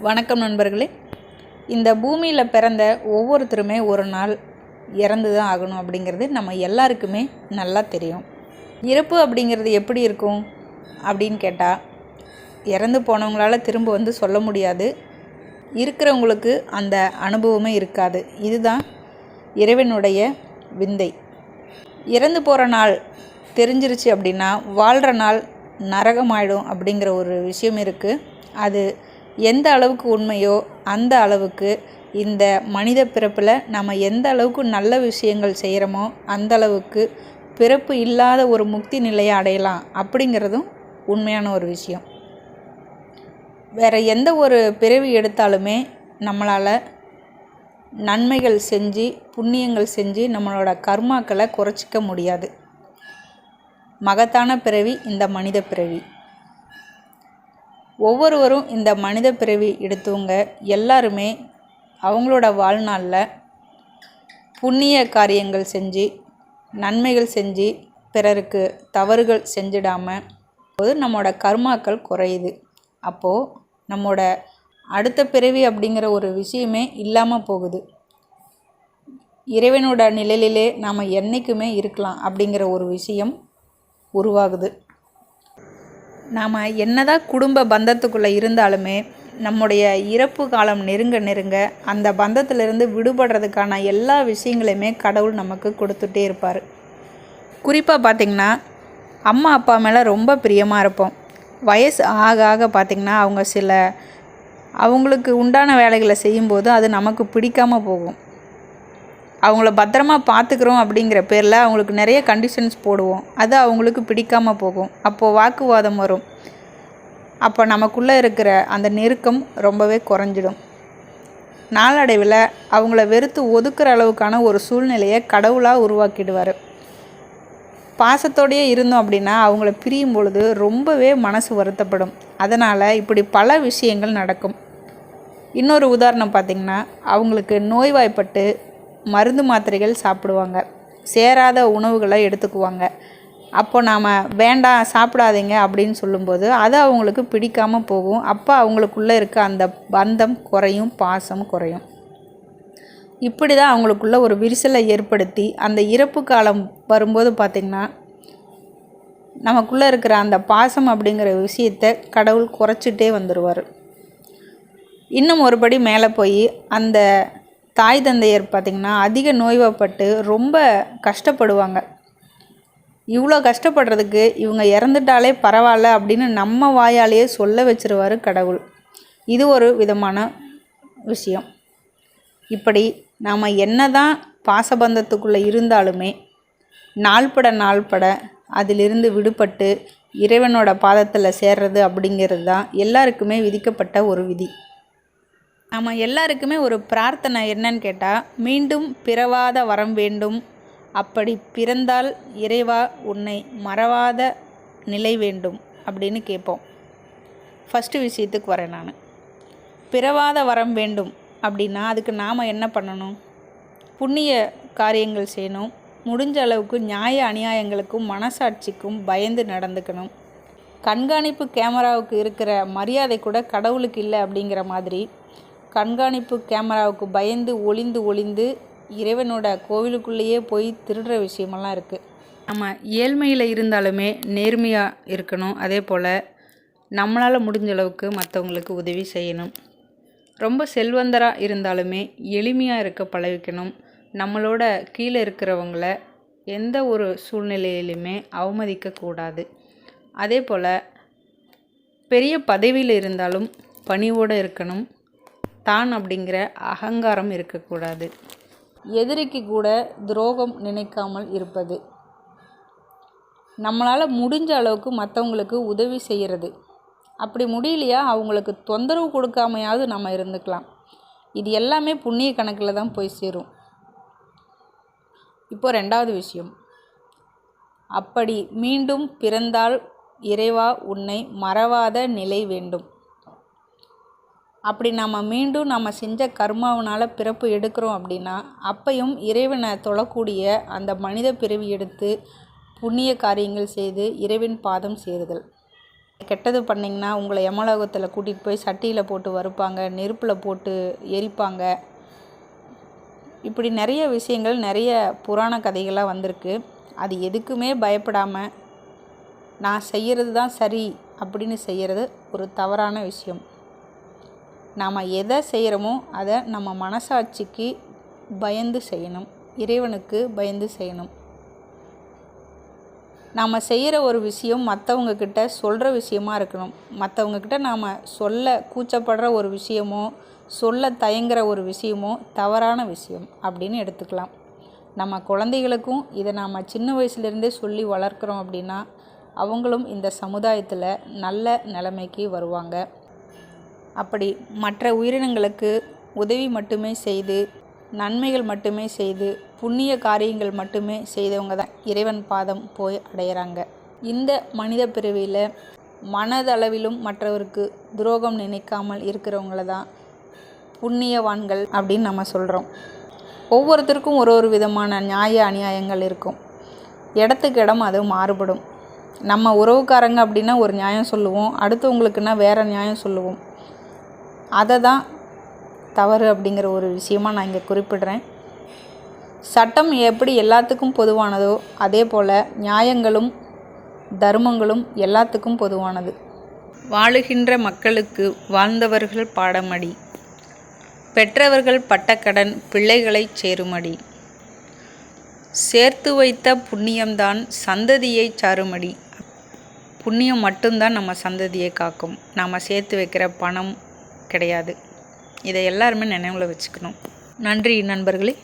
வணக்கம் நண்பர்களே. இந்த பூமியில் பிறந்த ஒவ்வொருத்தருமே ஒரு நாள் இறந்து தான் ஆகணும் அப்படிங்கிறது நம்ம எல்லாருக்குமே நல்லா தெரியும். இறப்பு அப்படிங்கிறது எப்படி இருக்கும் அப்படின்னு கேட்டால் இறந்து போனவங்களால திரும்ப வந்து சொல்ல முடியாது. இருக்கிறவங்களுக்கு அந்த அனுபவமே இருக்காது. இதுதான் இறைவனுடைய விந்தை. இறந்து போகிற நாள் தெரிஞ்சிருச்சு அப்படின்னா வாழ்கிற நாள் நரகமாயிடும் அப்படிங்கிற ஒரு விஷயம் இருக்குது அது எந்த அளவுக்கு உண்மையோ அந்த அளவுக்கு இந்த மனித பிறப்பில் நம்ம எந்த அளவுக்கு நல்ல விஷயங்கள் செய்கிறோமோ அந்த அளவுக்கு பிறப்பு இல்லாத ஒரு முக்தி நிலையை அடையலாம் அப்படிங்கிறதும் உண்மையான ஒரு விஷயம். வேறு எந்த ஒரு பிறவி எடுத்தாலுமே நம்மளால் நன்மைகள் செஞ்சு புண்ணியங்கள் செஞ்சு நம்மளோட கர்மாக்களை குறைச்சிக்க முடியாது. மகத்தான பிறவி இந்த மனித பிறவி. ஒவ்வொருவரும் இந்த மனித பிறவி எடுத்தவங்க எல்லாருமே அவங்களோட வாழ்நாளில் புண்ணிய காரியங்கள் செஞ்சு நன்மைகள் செஞ்சு பிறருக்கு தவறுகள் செஞ்சிடாமல் போது நம்மளோட கர்மாக்கள் குறையுது. அப்போது நம்மளோட அடுத்த பிறவி அப்படிங்கிற ஒரு விஷயமே இல்லாமல் போகுது. இறைவனோட நிழலிலே நாம் என்றைக்குமே இருக்கலாம் அப்படிங்கிற ஒரு விஷயம் உருவாகுது. நாம் என்னதான் குடும்ப பந்தத்துக்குள்ளே இருந்தாலுமே நம்முடைய இறப்பு காலம் நெருங்க நெருங்க அந்த பந்தத்திலிருந்து விடுபடுறதுக்கான எல்லா விஷயங்களையுமே கடவுள் நமக்கு கொடுத்துட்டே இருப்பார். குறிப்பாக பார்த்திங்கன்னா அம்மா அப்பா மேலே ரொம்ப பிரியமாக இருப்போம். வயசு ஆக ஆக பார்த்திங்கன்னா அவங்க சில அவங்களுக்கு உண்டான வேலைகளை செய்யும்போது அது நமக்கு பிடிக்காமல் போகும். அவங்கள பத்திரமா பார்த்துக்குறோம் அப்படிங்கிற பேரில் அவங்களுக்கு நிறைய கண்டிஷன்ஸ் போடுவோம். அது அவங்களுக்கு பிடிக்காமல் போகும். அப்போது வாக்குவாதம் வரும். அப்போ நமக்குள்ளே இருக்கிற அந்த நெருக்கம் ரொம்பவே குறைஞ்சிடும். நாளடைவில் அவங்கள வெறுத்து ஒதுக்குற அளவுக்கான ஒரு சூழ்நிலையை கடவுளாக உருவாக்கிடுவார். பாசத்தோடையே இருந்தோம் அப்படின்னா அவங்கள பிரியும் பொழுது ரொம்பவே மனசு வருத்தப்படும். அதனால் இப்படி பல விஷயங்கள் நடக்கும். இன்னொரு உதாரணம் பார்த்திங்கன்னா அவங்களுக்கு நோய்வாய்ப்பட்டு மருந்து மாத்திரைகள் சாப்பிடுவாங்க. சேராத உணவுகளை எடுத்துக்குவாங்க. அப்போ நாம் வேண்டாம் சாப்பிடாதீங்க அப்படின்னு சொல்லும்போது அது அவங்களுக்கு பிடிக்காமல் போகும். அப்போ அவங்களுக்குள்ளே இருக்க அந்த பந்தம் குறையும் பாசம் குறையும். இப்படி தான் அவங்களுக்குள்ள ஒரு விரிசலை ஏற்படுத்தி அந்த இறப்பு காலம் வரும்போது பார்த்திங்கன்னா நமக்குள்ளே இருக்கிற அந்த பாசம் அப்படிங்கிற விஷயத்தை கடவுள் குறைச்சிட்டே வந்துடுவார் இன்னும் ஒருபடி மேலே போய் அந்த தாய் தந்தையர் பார்த்திங்கன்னா அதிக நோய்வாய்ப்பட்டு ரொம்ப கஷ்டப்படுவாங்க. இவ்வளோ கஷ்டப்படுறதுக்கு இவங்க இறந்துட்டாலே பரவாயில்ல அப்படின்னு நம்ம வாயாலேயே சொல்ல வச்சிருவார் கடவுள். இது ஒரு விதமான விஷயம். இப்படி நாம் என்ன தான் பாசபந்தத்துக்குள்ளே இருந்தாலுமே நாள்பட நாள்பட அதிலிருந்து விடுபட்டு இறைவனோட பாதத்தில் சேர்றது அப்படிங்கிறது தான் எல்லாருக்குமே விதிக்கப்பட்ட ஒரு விதி. நம்ம எல்லாருக்குமே ஒரு பிரார்த்தனை என்னன்னு கேட்டால் மீண்டும் பிறவாத வரம் வேண்டும். அப்படி பிறந்தால் இறைவா உன்னை மறவாத நிலை வேண்டும் அப்படின்னு கேட்போம். ஃபஸ்ட்டு விஷயத்துக்கு வரேன் நான். பிறவாத வரம் வேண்டும் அப்படின்னா அதுக்கு நாம் என்ன பண்ணணும்? புண்ணிய காரியங்கள் செய்யணும். முடிஞ்ச அளவுக்கு நியாய அநியாயங்களுக்கும் மனசாட்சிக்கும் பயந்து நடந்துக்கணும். கண்காணிப்பு கேமராவுக்கு இருக்கிற மரியாதை கூட கடவுளுக்கு இல்லை அப்படிங்கிற மாதிரி கண்காணிப்பு கேமராவுக்கு பயந்து ஒளிந்து ஒளிந்து இறைவனோட கோவிலுக்குள்ளேயே போய் திருடுற விஷயமெல்லாம் இருக்குது நம்ம ஏழ்மையில் இருந்தாலுமே நேர்மையாக இருக்கணும். அதே போல் நம்மளால் முடிஞ்ச அளவுக்கு மற்றவங்களுக்கு உதவி செய்யணும். ரொம்ப செல்வந்தராக இருந்தாலுமே எளிமையாக இருக்க பழகிக்கணும். நம்மளோட கீழே இருக்கிறவங்கள எந்த ஒரு சூழ்நிலையிலுமே அவமதிக்கக்கூடாது அதே போல் பெரிய பதவியில் இருந்தாலும் பணிவோடு இருக்கணும். தான் அப்படிங்கிற அகங்காரம் இருக்கக்கூடாது. எதிரிக்கு கூட துரோகம் நினைக்காமல் இருப்பது. நம்மளால் முடிஞ்ச அளவுக்கு மற்றவங்களுக்கு உதவி செய்கிறது அப்படி முடியலையா அவங்களுக்கு தொந்தரவு கொடுக்காமையாவது நம்ம இருந்துக்கலாம். இது எல்லாமே புண்ணிய கணக்கில் தான் போய் சேரும். இப்போ ரெண்டாவது விஷயம். அப்படி மீண்டும் பிறந்தால் இறைவா உன்னை மறவாத நிலை வேண்டும். அப்படி நம்ம மீண்டும் நம்ம செஞ்ச கர்மாவனால் பிறப்பு எடுக்கிறோம் அப்படின்னா அப்பையும் இறைவனை தொழக்கூடிய அந்த மனித பிறவி எடுத்து புண்ணிய காரியங்கள் செய்து இறைவன் பாதம் சேருதல். கெட்டது பண்ணிங்கன்னா உங்களை யமலோகத்தில் கூட்டிகிட்டு போய் சட்டியில் போட்டு வறுப்பாங்க நெருப்பில் போட்டு எரிப்பாங்க. இப்படி நிறைய விஷயங்கள் நிறைய புராண கதைகளாக வந்திருக்கு. அது எதுக்குமே பயப்படாமல் நான் செய்கிறது தான் சரி அப்படின்னு செய்கிறது ஒரு தவறான விஷயம். நாம் எதை செய்கிறோமோ அதை நம்ம மனசாட்சிக்கு பயந்து செய்யணும். இறைவனுக்கு பயந்து செய்யணும். நாம் செய்கிற ஒரு விஷயம் மற்றவங்கக்கிட்ட சொல்கிற விஷயமா இருக்கணும். மற்றவங்கக்கிட்ட நாம் சொல்ல கூச்சப்படுற ஒரு விஷயமோ சொல்ல தயங்குற ஒரு விஷயமோ தவறான விஷயம் அப்படின்னு எடுத்துக்கலாம். நம்ம குழந்தைகளுக்கும் இதை நாம் சின்ன வயசுலேருந்தே சொல்லி வளர்க்குறோம் அப்படின்னா அவங்களும் இந்த சமுதாயத்தில் நல்ல நிலைமைக்கு வருவாங்க. அப்படி மற்ற உயிரினங்களுக்கு உதவி மட்டுமே செய்து நன்மைகள் மட்டுமே செய்து புண்ணிய காரியங்கள் மட்டுமே செய்தவங்க தான் இறைவன் பாதம் போய் அடையிறாங்க. இந்த மனித பிறவியில் மனதளவிலும் மற்றவருக்கு துரோகம் நினைக்காமல் இருக்கிறவங்கள தான் புண்ணியவான்கள் அப்படின்னு நம்ம சொல்கிறோம் ஒவ்வொருத்தருக்கும் ஒரு ஒரு விதமான நியாய அநியாயங்கள் இருக்கும். இடத்துக்கு இடம் அது மாறுபடும். நம்ம உறவுக்காரங்க அப்படின்னா ஒரு நியாயம் சொல்லுவோம் அடுத்தவங்களுக்குன்னா வேறு நியாயம் சொல்லுவோம். அதை தான் தவறு அப்படிங்கிற ஒரு விஷயமா நான் இங்கே குறிப்பிடுறேன். சட்டம் எப்படி எல்லாத்துக்கும் பொதுவானதோ அதே போல் நியாயங்களும் தர்மங்களும் எல்லாத்துக்கும் பொதுவானது. வாழுகின்ற மக்களுக்கு வாழ்ந்தவர்கள் பாடமடி. பெற்றவர்கள் பட்டக்கடன் பிள்ளைகளை சேருமடி. சேர்த்து வைத்த புண்ணியம்தான் சந்ததியை சாருமடி. புண்ணியம் மட்டும்தான் நம்ம சந்ததியை காக்கும். நாம் சேர்த்து வைக்கிற பணம் கிடையாது. இதை எல்லாருமே நினைவில் வச்சுக்கணும். நன்றி நண்பர்களே.